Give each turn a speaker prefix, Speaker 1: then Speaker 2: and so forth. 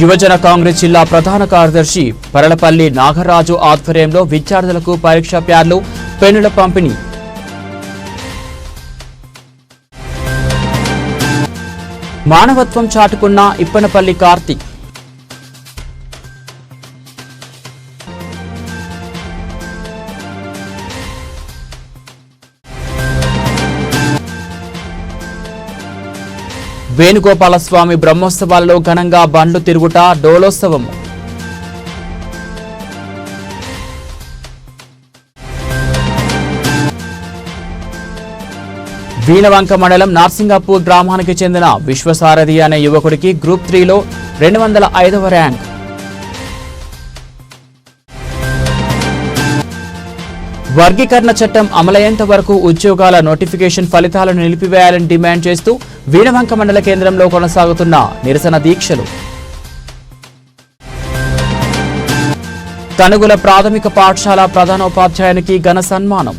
Speaker 1: యువజన కాంగ్రెస్ జిల్లా ప్రధాన కార్యదర్శి పరలపల్లి నాగరాజు ఆధ్వర్యంలో విద్యార్థులకు పరీక్ష ప్యాడ్లు పెన్నుల పంపిణీ. మానవత్వం చాటుకున్న ఇప్పనపల్లి కార్తీక్ వేణుగోపాలస్వామి బ్రహ్మోత్సవాల్లో ఘనంగా బండ్లు తిరుగుట డోలోత్సవము వీణవంక మండలం నార్సింగాపూర్ గ్రామానికి చెందిన విశ్వసారథి అనే యువకుడికి గ్రూప్ త్రీలో రెండు వందల ఐదవ ర్యాంక్. వర్గీకరణ చట్టం అమలయ్యేంత వరకు ఉద్యోగాల నోటిఫికేషన్ ఫలితాలను నిలిపివేయాలని డిమాండ్ చేస్తూ వీణవంక మండల కేంద్రంలో కొనసాగుతున్న నిరసన దీక్షలు. తనుగుల ప్రాథమిక పాఠశాల ప్రధానోపాధ్యాయునికి ఘన సన్మానం.